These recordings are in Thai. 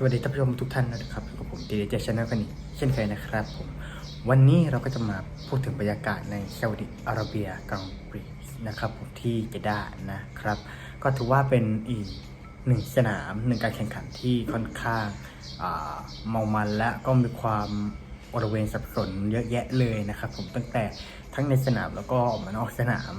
สวัสดีท่านผู้ชมทุกท่านนะครับกับผมดีเจชาแนลกันอีกเช่นเคยนะครับผมวันนี้เราก็จะมาพูดถึงบรรยากาศในซาอุดิอาระเบียกลางปรีนะครับผมที่เจด้านะครับ ก็ถือว่าเป็นอีกหนึ่งสนามหนึ่งการแข่งขันที่ค่อนข้างเมามันและก็มีความบริเวณสับสนเยอะแยะเลยนะครับผมตั้งแต่ทั้งในสนามแล้วก็ออกมานอกสนาม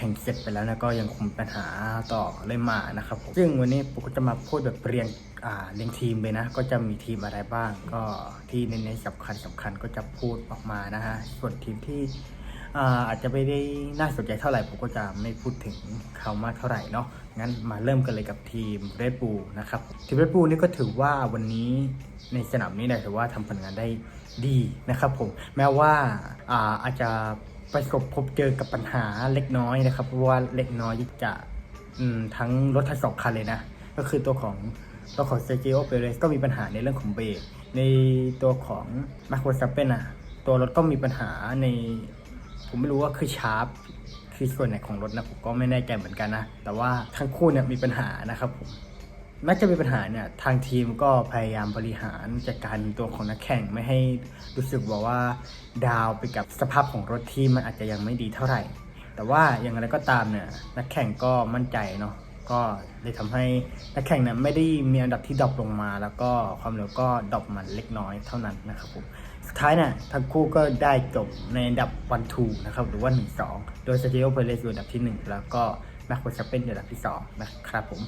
ข่งเสร็จไปแล้วนะก็ยังคงมีปัญหาต่อเลยมานะครับผมซึ่งวันนี้ผมก็จะมาพูดแบบเรียงอ่าเรียงทีมเลยนะ ก็จะมีทีมอะไรบ้าง ก็ที่เน้นๆสำคัญสำคัญก็จะพูดออกมานะฮะส่วนทีมที่อาจจะไม่ได้น่าสนใจเท่าไหร่ ผมก็จะไม่พูดถึงเขามากเท่าไหร่เนาะงั้นมาเริ่มกันเลยกับทีมเรดบูนะครับทีมเรดบูนี่ก็ถือว่าวันนี้ในสนามนี้นะถือว่าทำผลงานได้ดีนะครับผมแม้ว่าอ่าอาจจะ ประสบพบเจอกับปัญหาเล็กน้อยนะครับเพราะว่าเล็กน้อยจะทั้งรถทั้งสองคันเลยนะ ก็คือตัวของตัวของเซจิโอเปเรสก็มีปัญหาในเรื่องของเบรกในตัวของมาร์ค s ซัปเปนอะตัวรถก็มีปัญหาใน ผมไม่รู้ว่าคือชาร์ปคือส่วนไหนของรถนะผมก็ไม่แน่ใจเหมือนกันนะ แต่ว่าทั้งคู่เนี่ยมีปัญหานะครับผม น่าจะมีปัญหาเนี่ยทางทีมก็พยายามบริหารจัดการตัวของนักแข่งไม่ให้รู้สึกบอกว่าดาวไปกับสภาพของรถที่มันอาจจะยังไม่ดีเท่าไหร่ แต่ว่าอย่างไรก็ตามเนี่ยนักแข่งก็มั่นใจเนาะก็เลยทำให้นักแข่งเนี่ยไม่ได้มีอันดับที่ดรอปลงมา แล้วก็ความเร็วก็ดรอปมันเล็กน้อยเท่านั้นนะครับผมสุดท้ายเนี่ยทั้งคู่ก็ได้จบในอันดับวันทูนะครับหรือว่า1 2 โดยซาเจโอเปเรสอยู่อันดับที่ 1 แล้วก็แม็กโคชเปนอยู่อันดับที่ 2 นะครับผม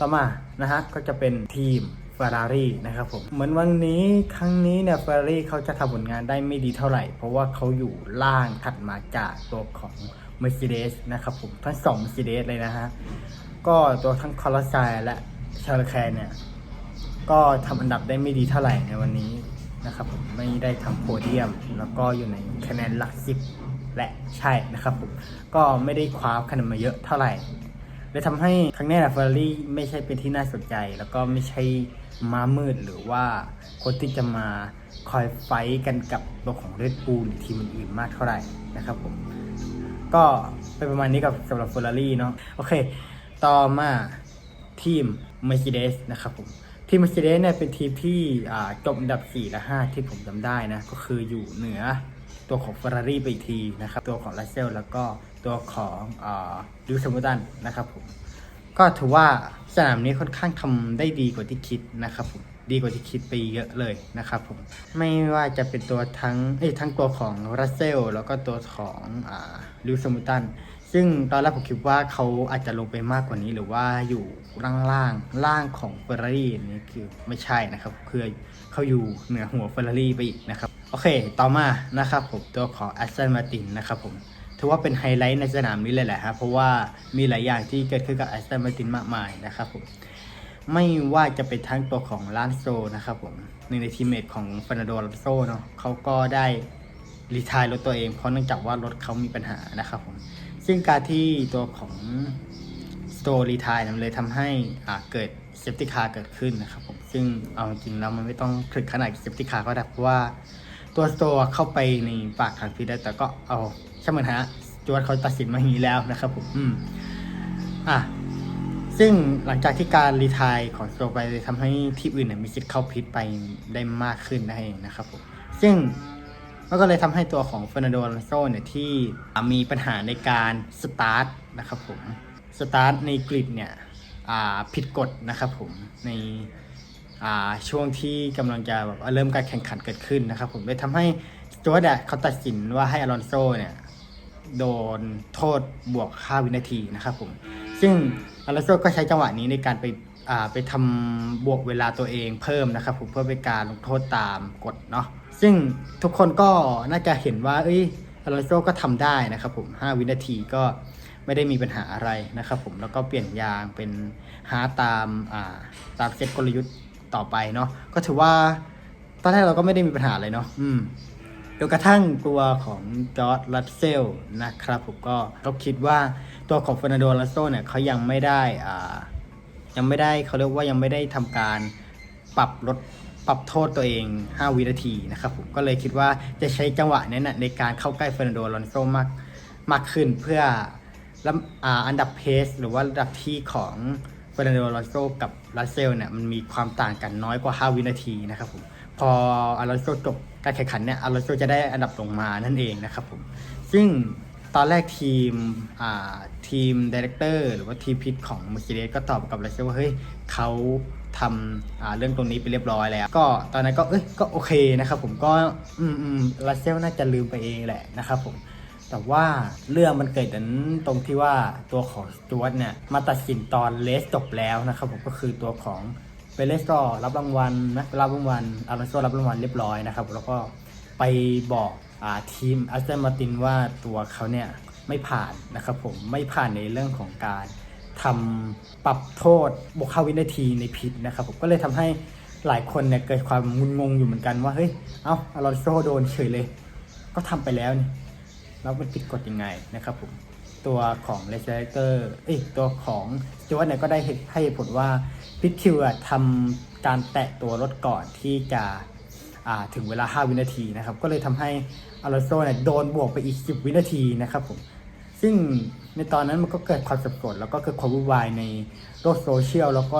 ต่อมานะฮะก็จะเป็นทีม Ferrari นะครับผมเหมือนวันนี้ครั้งนี้เนี่ย Ferrari เขาจะทำผลงานได้ไม่ดีเท่าไหร่ เพราะว่าเขาอยู่ล่างถัดมาจากตัวของ Mercedes นะครับผมทั้งสอง Mercedes เลยนะฮะ ก็ตัวทั้งคอร์ไซและชาร์ลแคนเนี่ย ก็ทำอันดับได้ไม่ดีเท่าไหร่ในวันนี้นะครับผมไม่ได้ทำโพเดียม แล้วก็อยู่ในคะแนนหลักสิบและใช่นะครับผมก็ไม่ได้คว้าคะแนนมาเยอะเท่าไหร่ เลยทำให้ครั้งนี้นะเฟอร์รี่ไม่ใช่เป็นที่น่าสนใจ แล้วก็ไม่ใช่ม้ามืดหรือว่าคนที่จะมาคอยไฟกันกับตัวของเรดบูลทีมอื่นมากเท่าไหร่นะครับผม ก็เป็นประมาณนี้กับสำหรับเฟอร์รี่เนาะโอเค ต่อมาทีม Mercedes นะครับผมทีม Mercedes เนี่ยเป็นทีมที่จบอันดับ 4 และ 5 ที่ผมจำได้นะ ก็คืออยู่เหนือ ตัวของ Ferrari ไปอีกทีนะครับ ตัวของ Russell แล้วก็ตัวของลิวสมุตันนะครับผมก็ถือว่าสนามนี้ค่อนข้างทำได้ดีกว่าที่คิดนะครับผมดีกว่าที่คิดไปเยอะเลยนะครับผมไม่ว่าจะเป็นตัวทั้งเอ้ทั้งตัวของรัสเซลแล้วก็ตัวของลิวสมุตัน ซึ่งตอนแรกผมคิดว่าเขาอาจจะลงไปมากกว่านี้หรือว่าอยู่ล่างล่างล่างของเฟอร์รารี่นี่คือไม่ใช่นะครับคือเขาอยู่เหนือหัวเฟอร์รารี่ไปอีกนะครับโอเค ต่อมานะครับผมตัวของแอสตันมาตินนะครับผมถือว่าเป็นไฮไลท์ในสนามนี้เลยแหละครับเพราะว่ามีหลายอย่างที่เกิดขึ้นกับแอสตันมาตินมากมายนะครับผมไม่ว่าจะเป็นทั้งตัวของลานโซนะครับผมหนึ่งในทีมเมทของฟานาโดลานโซเนาะเขาก็ได้รีทายรถตัวเองเพราะเนื่องจากว่ารถเขามีปัญหานะครับผม ซึ่งการที่ตัวของสโตรีทายมันเลยทำให้อ่าเกิดเซฟตี้คาร์เกิดขึ้นนะครับผม ซึ่งเอาจริงแล้วมันไม่ต้องถึงขนาดเซฟตี้คาร์ก็ได้เพราะว่าตัวสโตเข้าไปในปากทางพิษได้แต่ก็เอาช่างมันฮะจวดเขาตัดสินมาอย่างนี้แล้วนะครับผมอืมอะซึ่งหลังจากที่การรีทายของสโตไปเลยทำให้ทีมอื่นเนี่ยมีสิทธิ์เข้าพิษไปได้มากขึ้นนั่นเองนะครับผมซึ่ง มันก็เลยทำให้ตัวของเฟอร์นันโดอลอนโซเนี่ยที่มีปัญหาในการสตาร์ทนะครับผมสตาร์ทในกริดเนี่ยผิดกฎนะครับผมในช่วงที่กำลังจะแบบเริ่มการแข่งขันเกิดขึ้นนะครับผมเลยทำให้จวตอะเขาตัดสินว่าให้อลอนโซเนี่ยโดนโทษบวก 5 วินาทีนะครับผม ซึ่งอลอนโซก็ใช้จังหวะนี้ในการไป ไปทำบวกเวลาตัวเองเพิ่มนะครับผมเพื่อเป็นการลงโทษตามกฎเนาะซึ่งทุกคนก็น่าจะเห็นว่า เอ้ยอลอนโซก็ทำได้นะครับผม 5 วินาทีก็ไม่ได้มีปัญหาอะไรนะครับผมแล้วก็เปลี่ยนยางเป็นหาตามาตามเซตกลยุทธ์ต่อไปเนาะก็ถือว่าตอนแรกเราก็ไม่ได้มีปัญหาอะไรเนาะอืมจนกระทั่งตัวของจอร์ดรัสเซลนะครับผมก็ก็คิดว่าตัวของเฟอร์นันโดลัสโซเนี่ยเขายังไม่ได้อ่า ยังไม่ได้เขาเรียกว่ายังไม่ได้ทำการปรับลดปรับโทษตัวเอง 5 วินาทีนะครับผมก็เลยคิดว่าจะใช้จังหวะนี้นะในการเข้าใกล้เฟอร์นันโดลอนโซมากมากขึ้นเพื่อลำอ่าอันดับเพสหรือว่าระดับที่ของเฟรนโดลอนโซกับรัสเซลเนี่ยมันมีความต่างกันน้อยกว่า 5 วินาทีนะครับผมพออลอนโซจบการแข่งขันเนี่ยอลอนโซจะได้อันดับลงมานั่นเองนะครับผมซึ่ง ตอนแรกทีมอ่าทีมดีเรคเตอร์หรือว่าทีมพิทของ Mercedes ก็ตอบกับรัสเซลว่าเฮ้ยเขาทำอ่าเรื่องตรงนี้ไปเรียบร้อยแล้ว ก็ตอนนั้นก็เอ้ยก็โอเคนะครับผมก็อืมอืมรัสเซลน่าจะลืมไปเองแหละนะครับผมแต่ว่าเรื่องมันเกิดนั้นตรงที่ว่าตัวของสจวตเนี่ยมาตัดสินตอนเลสจบแล้วนะครับผมก็คือตัวของเปเลสก็รับรางวัลนะรับรางวัลอารอนโซรับรางวัลเรียบร้อยนะครับแล้วก็ไปบอก ทีมอัสเซนมาตินว่าตัวเขาเนี่ยไม่ผ่านนะครับผมไม่ผ่านในเรื่องของการทำปรับโทษบวกเข้าวินาทีในพิษนะครับผมก็เลยทำให้หลายคนเนี่ยเกิดความงุนงงอยู่เหมือนกันว่าเฮ้ยเอ้าอารอนโซโดนเฉยเลย ก็ทำไปแล้วนี่แล้วมันผิดกฎยังไงนะครับผมตัวของเลสเตอร์เอ้ยตัวของสจวตเนี่ยก็ได้ให้ผลว่าพิทคิวอะทำการแตะตัวรถก่อนที่จะ ถึงเวลา 5 วินาทีนะครับ ก็เลยทำให้อลอนโซเนี่ยโดนบวกไปอีก 10 วินาทีนะครับผม ซึ่งในตอนนั้นมันก็เกิดความสับสนแล้วก็เกิดความวุ่นวายในโลกโซเชียล แล้วก็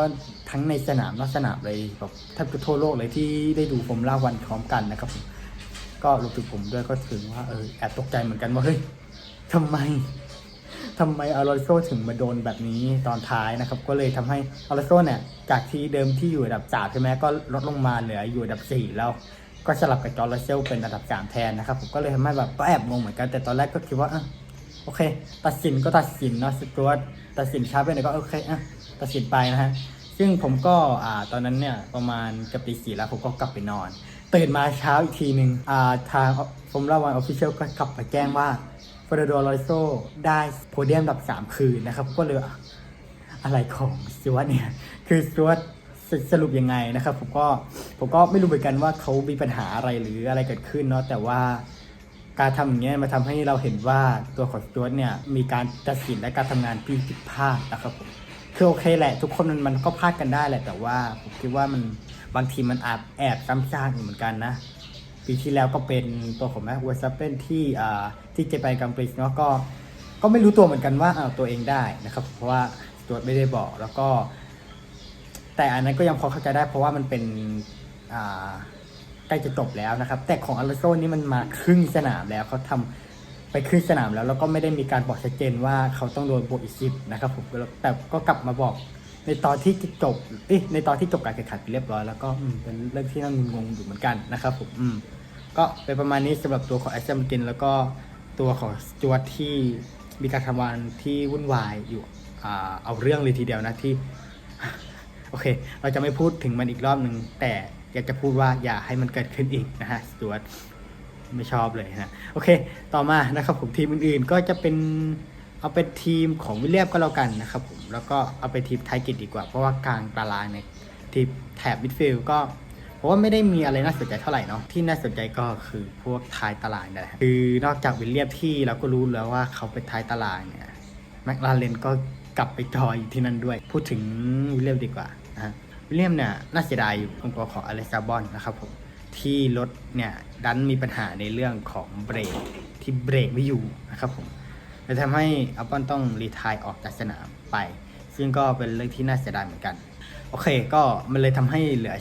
ทั้งในสนามนอกสนามเลยแบบแทบจะทั่วโลกเลยที่ได้ดูฟอร์มล่าวันพร้อมกันนะครับผมก็รวมถึงผมด้วยก็ถึงว่าเออแอบตกใจเหมือนกันว่าเฮ้ยทำไม ทำไมอารอนโซถึงมาโดนแบบนี้ตอนท้ายนะครับ ก็เลยทำให้อารอนโซเนี่ย จากที่เดิมที่อยู่อันดับสามใช่ไหมก็ลดลงมาเหลืออยู่อันดับสี่แล้ว ก็สลับกับจอร์รัสเซลเป็นอันดับสามแทนนะครับ ผมก็เลยทำให้แบบก็แอบงงเหมือนกันแต่ตอนแรกก็คิดว่าอะโอเค ตัดสินก็ตัดสินเนาะสจวตตัดสินช้าไปหน่อยก็โอเคอะตัดสินไปนะฮะซึ่งผมก็อ่าตอนนั้นเนี่ยประมาณกับตีสี่แล้วผมก็กลับไปนอน ตื่นมาเช้าอีกทีหนึ่งอ่าทางฟอร์มูล่าวันออฟฟิเชียลก็กลับมาแจ้งว่า เฟรโดลอยโซได้โพเดียมอันดับ 3 คืนนะครับ ก็เลยอะอะไรของสจวตเนี่ย คือสจวตสสรุปยังไงนะครับ ผมก็ผมก็ไม่รู้เหมือนกันว่าเขามีปัญหาอะไรหรืออะไรเกิดขึ้นเนาะแต่ว่าการทำอย่างเงี้ยมาทำให้เราเห็นว่าตัวของสจวตเนี่ยมีการตัดสินและการทำงานที่ผิดพลาดนะครับผมคือโอเคแหละ ทุกคนมันมันก็พลาดกันได้แหละแต่ว่าผมคิดว่ามันบางทีมันอาจแอบซ้ำซากอยู่เหมือนกันนะ ปีที่แล้วก็เป็นตัวของแม็กเวสเปนที่ที่เจแปกัมปริสเนาะก็ก็ไม่รู้ตัวเหมือนกันว่าอ้าตัวเองได้นะครับ เพราะว่าตัวไม่ได้บอกแล้วก็ แต่อันนั้นก็ยังพอเข้าใจได้ เพราะว่ามันเป็นใกล้จะจบแล้วนะครับ แต่ของอลาโซนี่มันมาครึ่งสนามแล้วเขาทำไปขึ้นสนามแล้วแล้วก็ไม่ได้มีการบอกชัดเจนว่าเขาต้องโดนบวกอีกสิบนะครับผมแต่ก็กลับมาบอก ในตอนที่จบเอ้ยในตอนที่จบการแข่งขันไปเรียบร้อยแล้วก็อืมเป็นเรื่องที่น่างงๆอยู่เหมือนกันนะครับผมอืมก็เป็นประมาณนี้สำหรับตัวของแอชเชมกินแล้วก็ตัวของสจวตที่มีการทำงานที่วุ่นวายอยู่อ่าเอาเรื่องเลยทีเดียวนะที่ โอเค เราจะไม่พูดถึงมันอีกรอบหนึ่งแต่อยากจะพูดว่าอย่าให้มันเกิดขึ้นอีกนะฮะสจวตไม่ชอบเลยนะ โอเค ต่อมานะครับผมทีมอื่นๆก็จะเป็น เอาเป็นทีมของวิลเลียมก็แล้วกันนะครับผมแล้วก็เอาไปทีมไทยกิจดีกว่า เพราะว่ากลางตารางเนี่ยทีมแถบมิดฟิลด์ก็เพราะว่าไม่ได้มีอะไรน่าสนใจเท่าไหร่เนาะที่น่าสนใจก็คือพวกท้ายตารางนี่แหละคือนอกจากวิลเลียมที่เราก็รู้แล้วว่าเขาเป็นท้ายตารางเนี่ยแมคลาเรนก็กลับไปจอยอยู่ที่นั่นด้วย พูดถึงวิลเลียมดีกว่านะฮะวิลเลียมเนี่ยน่าเสียดายอยู่ตรงตัวของอเล็กซาบอนนะครับผมที่รถเนี่ยดันมีปัญหาในเรื่องของเบรกที่เบรกไม่อยู่นะครับผม เลยทำให้อัปปอนต้องรีทายออกจากสนามไป ซึ่งก็เป็นเรื่องที่น่าเสียดายเหมือนกัน โอเค ก็มันเลยทำให้เหลือ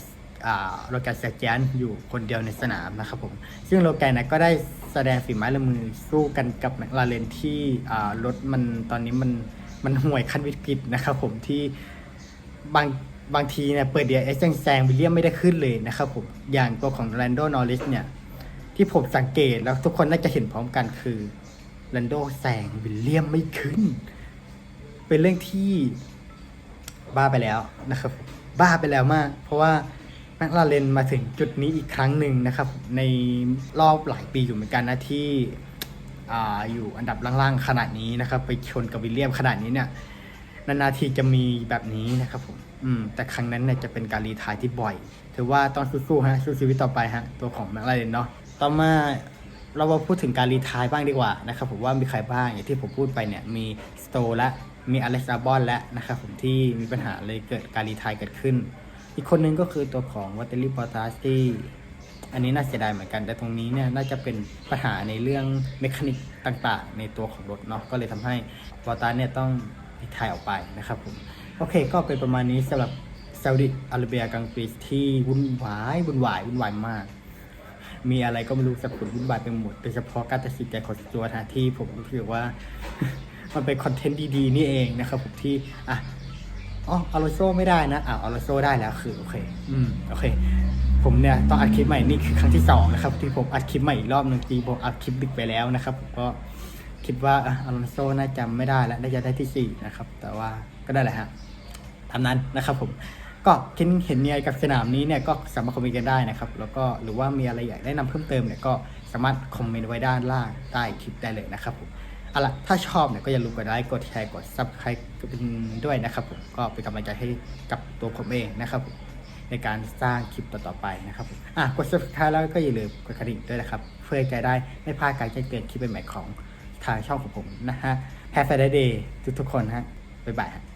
โลแกนแซกแจนอยู่คนเดียวในสนามนะครับผม ซึ่งโลแกนนะก็ได้แสดงฝีไม้ลายมือสู้กันกับแมคลาเรนที่รถมันตอนนี้มันมันห่วยขั้นวิกฤตนะครับผมที่บางบางทีเนี่ยเปิดเดียเอสยังแซงวิลเลียมไม่ได้ขึ้นเลยนะครับผม อย่างตัวของแรนโดนอริสเนี่ย ที่ผมสังเกตแล้วทุกคนน่าจะเห็นพร้อมกันคือ แรนโดแซงวิลเลียมไม่ขึ้น เป็นเรื่องที่บ้าไปแล้วนะครับ บ้าไปแล้วมาก เพราะว่าแมคลาเรนมาถึงจุดนี้อีกครั้งหนึ่งนะครับ ในรอบหลายปีอยู่เหมือนกันนะที่อ่อยู่อันดับล่างๆขนาดนี้นะครับ ไปชนกับวิลเลียมขนาดนี้เนี่ยนานๆทีจะมีแบบนี้นะครับผมอืมแต่ครั้งนั้นเนี่ยจะเป็นการรีไทายที่บ่อย ถือว่าต้องสู้ๆฮะสู้ชีวิตต่อไปฮะตัวของแมคลาเรนเนาะต่อมา เรามาพูดถึงการรีทายบ้างดีกว่านะครับผมว่ามีใครบ้างอย่างที่ผมพูดไปเนี่ยมีสโตและมีอเล็กซาบอนและนะครับผมที่มีปัญหาเลยเกิดการรีทายเกิดขึ้น อีกคนนึงก็คือตัวของวัตเตอรี่ปอตาสที่อันนี้น่าเสียดายเหมือนกัน แต่ตรงนี้เนี่ยน่าจะเป็นปัญหาในเรื่องเมคานิกต่างๆ ในตัวของรถเนาะก็เลยทำให้วอตาเนี่ยต้องรีทายออกไปนะครับผมโอเค ก็เป็นประมาณนี้สำหรับซาอุดิอาระเบียกลางปีที่วุ่นวายวุ่นวายวุ่นวายมาก มีอะไรก็ไม่รู้สับสนวุ่นวายไปหมดโดยเฉพาะการตัดสินใจของตัวทาที่ผมรู้สึกว่า มันเป็นคอนเทนต์ดีๆ นี่เองนะครับผมที่อะอ๋ออโลโซไม่ได้นะอะอโลโซได้แล้วคือโอเค อืมโอเคผมเนี่ยต้องอัดคลิปใหม่นี่คือครั้งที่สองนะครับที่ผมอัดคลิปใหม่อีกรอบหนึ่งทีผมอัดคลิปดึกไปแล้วนะครับผมก็คิดว่าอะอโลโซน่าจะไม่ได้แล้วน่าจะได้ที่สี่นะครับแต่ว่าก็ได้แหละฮะตามนั้นนะครับผม ก็คิดเห็นยังไงกับสนามนี้เนี่ยก็สามารถคอมเมนต์กันได้นะครับ แล้วก็หรือว่ามีอะไรอยากแนะนำเพิ่มเติมเนี่ยก็สามารถคอมเมนต์ไว้ด้านล่างใต้คลิปได้เลยนะครับผมเอาล่ะถ้าชอบเนี่ยก็อย่าลืมกดไลค์กดแชร์กด subscribe ด้วยนะครับผมก็เป็นกำลังใจให้กับตัวผมเองนะครับผมในการสร้างคลิปต่อๆไปนะครับผมอะกด subscribe แล้วก็อย่าลืมกดกระดิ่งด้วยนะครับ เพื่อจะได้ไม่พลาดการแจ้งเตือนคลิปใหม่ๆของทางช่องของผมนะฮะแฮปปี้เดย์ทุกๆคนฮะบ๊ายบาย